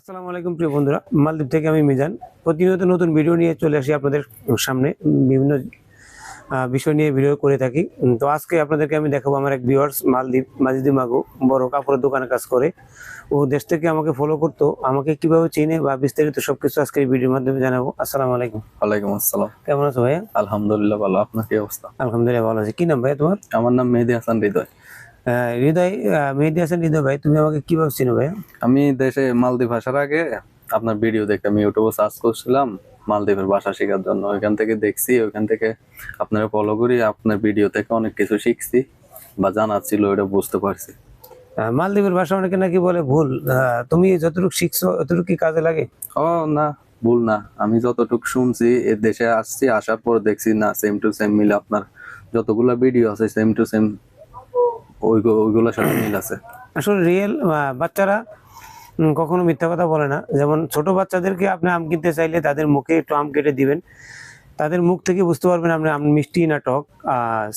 আসসালামু আলাইকুম প্রিয় বন্ধুরা। মালদ্বীপ থেকে আমি মিজান। প্রতিনিয়ত নতুন ভিডিও নিয়ে চলে আসি আপনাদের সামনে। বিভিন্ন বিষয় নিয়ে ভিডিও করে থাকি। তো আজকে আপনাদেরকে আমি দেখাবো আমার এক ভিউয়ার্স মালদ্বীপ মাজিদি মাগো বড় কাপড়ের দোকানে কাজ করে। ও দেশ থেকে আমাকে ফলো করতো আমাকে কীভাবে চিনে বা বিস্তারিত সবকিছু আজকে এই ভিডিওর মাধ্যমে জানাব। আসসালামু আলাইকুম। ওয়ালাইকুম আসসালাম। কেমন আছো ভাইয়া? আলহামদুলিল্লাহ ভালো। আপনার কি অবস্থা? আলহামদুলিল্লাহ ভালো আছে। কি নাম ভাইয়া তোমার? আমার নাম মেহেদি হাসান হৃদয়। হৃদয় মেহেদি হাসান হৃদয় ভাই তুমি আমাকে কীভাবে চিনো ভাইয়া? আমি দেশে মালদ্বীপ আসার আগে আপনার ভিডিও দেখে আমি ইউটিউবে সার্চ করছিলাম মালদ্বীপের ভাষা শেখার জন্য। ওইখান থেকে দেখছি ওইখান থেকে আপনারা ফলো করি আপনার ভিডিও থেকে অনেক কিছু শিখছি বা জানার ছিল ওটা বুঝতে পারছি। মালদ্বীপের ভাষা অনেকে নাকি বলে ভুল। তুমি যতটুকু শিখছো অতটুকু কি কাজে লাগে? ও না ভুল না। আমি যতটুকু শুনছি এ দেশে আসছি আসার পর দেখছি না সেম টু সেম মিলে আপনার যতগুলা ভিডিও আছে সেম টু সেম ওইগুলোর সাথে মিল আছে। আসলে রিয়েল বাচ্চারা কখনো মিথ্যা কথা বলে না। যেমন ছোট বাচ্চাদেরকে আপনি আম কিনতে চাইলে তাদের মুখে একটু আম কেটে দিবেন। তাদের মুখ থেকে বুঝতে পারবেন আপনি আম মিষ্টি না টক।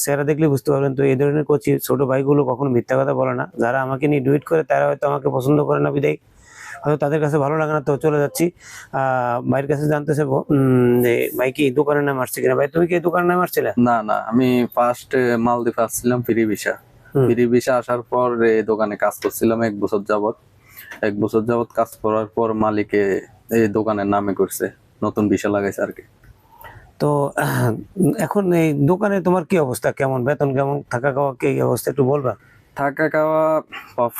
সেরা দেখলে বুঝতে পারবেন তো এই ধরনের কোচি ছোট ভাইগুলো কখনো মিথ্যা কথা বলে না। যারা আমাকে নিয়ে ডুইট করে তারা হয়তো আমাকে পছন্দ করে না বিদায়। হয়তো তাদের কাছে ভালো লাগে না তো চলে যাচ্ছি। আহ ভাইয়ের কাছে জানতে চাইব উম, যে ভাই কি দোকানের নাম আসছে কিনা? ভাই তুমি কি দোকানের নাম আসছিলে? না না আমি ফার্স্ট মালদ্বীপ আসছিলাম free visa hmm. Free visa আসার পর এই দোকানে কাজ করছিলাম এক বছর যাবত এক বছর যাবত কাজ করার পর মালিকে এই দোকানের নামে করছে নতুন ভিসা লাগাইছে আর কি। তো এখন এই দোকানে তোমার কি অবস্থা? কেমন? বেতন কেমন? থাকা খাওয়া কি অবস্থা একটু বলবা? থাকা খাওয়া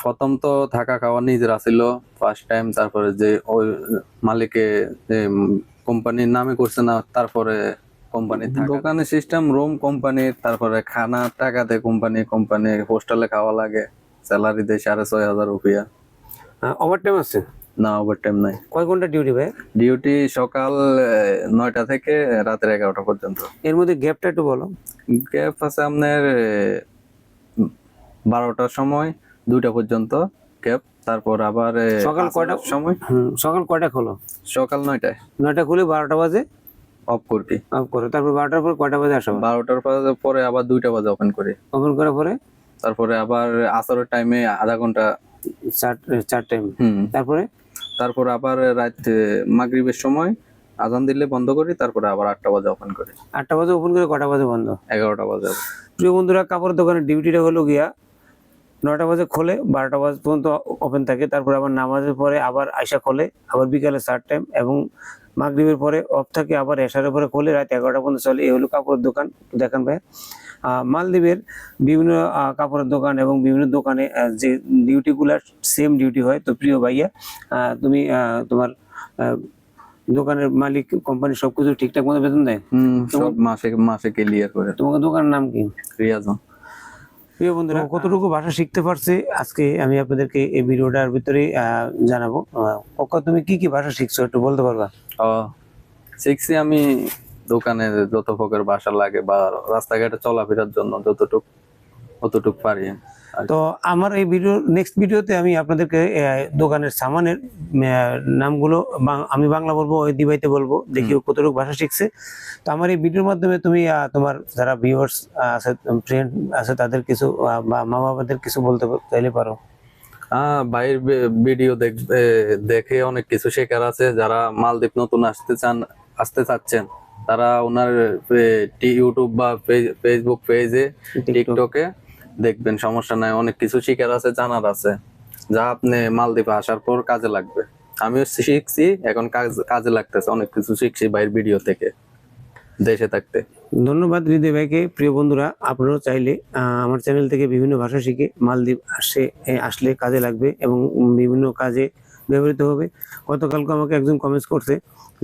প্রথম তো থাকা খাওয়া নিজেরা ছিল ফার্স্ট টাইম তারপরে যে ওই মালিকে কোম্পানির নামে করছে না তারপরে কোম্পানি দোকানের সিস্টেম রুম কোম্পানির তারপরে খানা টাকা দেয় কোম্পানি কোম্পানি হোস্টেলে খাওয়া লাগে। স্যালারি দেয় সাড়ে ছয় হাজার রুপিয়া। ওভার টাইম আছে? না ওভার টাইম নাই। কয় ঘণ্টা ডিউটি ভাই? ডিউটি সকাল নয়টা থেকে রাতের এগারোটা পর্যন্ত। এর মধ্যে গ্যাপটা একটু বলো। গ্যাপ আছে আপনার বারোটার সময় দুইটা পর্যন্ত গ্যাপ তারপর আবার সকাল কয়টা- সময়। সকাল কয়টা খোলো? সকাল নয়টায়। নয়টা খুলে বারোটা বাজে। অফ করবি। অফ করো তারপর বারোটার পর কয়টা বাজে আসো? বারোটার পরে- পরে আবার দুইটা বাজে ওপেন করি। ওপেন করার পরে? তারপরে আবার আসরের টাইমে আধা ঘণ্টা। চার চার টাইম হুম। তারপরে? তারপর আবার রাত মাগরিবের সময় আজান দিলে বন্ধ করি তারপরে আবার আটটা বাজে ওপেন করি। আটটা বাজে ওপেন করে কটা বাজে বন্ধ? এগারোটা বাজে। প্রিয় বন্ধুরা কাপড়ের দোকানের ডিউটিটা হলো গিয়া নয়টা বাজে খোলে বারোটা বাজে পর্যন্ত ওপেন থাকে। তারপর আবার নামাজের পরে আবার আয়সা খোলে আবার বিকালে চার টাইম এবং মাগরিবের পরে অফ থাকে আবার এশারের পরে খোলে রাত এগারোটা পর্যন্ত চলে। এই হলো কাপড়ের দোকান। দেখান ভাই মালদ্বীপের বিভিন্ন কাপড়ের দোকান এবং বিভিন্ন দোকানে যে ডিউটিগুলো সেম ডিউটি হয়। তো প্রিয় ভাইয়া আহ, তুমি আহ, তোমার দোকানের মালিক কোম্পানি সবকিছু ঠিকঠাক মতো বেতন দেয়? মাসে মাসে ক্লিয়ার করে। তোমার দোকানের নাম কি? রিয়াজন প্রিয় বন্ধুরা কতটুকু ভাষা শিখতে পারছি আজকে আমি আপনাদেরকে এই ভিডিওটার ভিতরে জানাব। আহ, কক্কা তুমি কি কি ভাষা শিখছো একটু বলতে পারবা? শিখছি আমি দোকানে যত প্রকার বাসা লাগে বা রাস্তাঘাটে চলাফেরার জন্য যতটুক অতটুক পারি। তো আমার এই ভিডিও নেক্সট ভিডিওতে আমি আপনাদেরকে দোকানের সামানের নামগুলো আমি বাংলা বলব ওই দিবাইতে বলব দেখি কতটুকু ভাষা শিখছে। তো আমার এই ভিডিওর মাধ্যমে তুমি তোমার যারা ভিউয়ার্স আছে ফ্রেন্ড আছে তাদের কিছু বা মা বাবাদের কিছু বলতে চাইলে পারো। হ্যাঁ ভাইয়ের ভিডিও দেখবে দেখে অনেক কিছু শেখার আছে। যারা মালদ্বীপ নতুন আসতে চান আসতে চাচ্ছেন তারা ওনার ইউটিউব বা ফেসবুক পেজে টিকটকে দেখবেন সমস্যা নাই, অনেক কিছু শিখার আছে, জানার আছে। যা আপনি মালদ্বীপে আসার পর কাজে লাগবে। আমিও শিখছি, এখন কাজ লাগতেছে, অনেক কিছু শিখছি ভাইয়ের ভিডিও থেকে, দেশে থাকতে। ধন্যবাদ হৃদয় ভাইকে। প্রিয় বন্ধুরা, আপনারাও চাইলে আমার চ্যানেল থেকে বিভিন্ন ভাষা শিখে মালদ্বীপ আসে আসলে কাজে লাগবে এবং বিভিন্ন কাজে ব্যবহৃত হবে। গতকালকে আমাকে একজন কমেন্টস করছে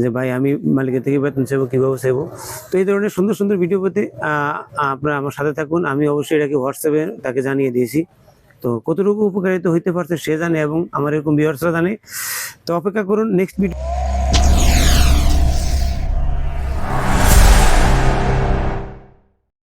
যে, ভাই, আমি মালিকের থেকে বেতন চাইব, কীভাবে চাইব? তো এই ধরনের সুন্দর সুন্দর ভিডিও প্রতি আপনারা আমার সাথে থাকুন। আমি অবশ্যই এটাকে হোয়াটসঅ্যাপে তাকে জানিয়ে দিয়েছি। তো কতটুকু উপকারিত হইতে পারছে সে জানে এবং আমার এরকম বিহার্সরা জানে। তো অপেক্ষা করুন নেক্সট ভিডিও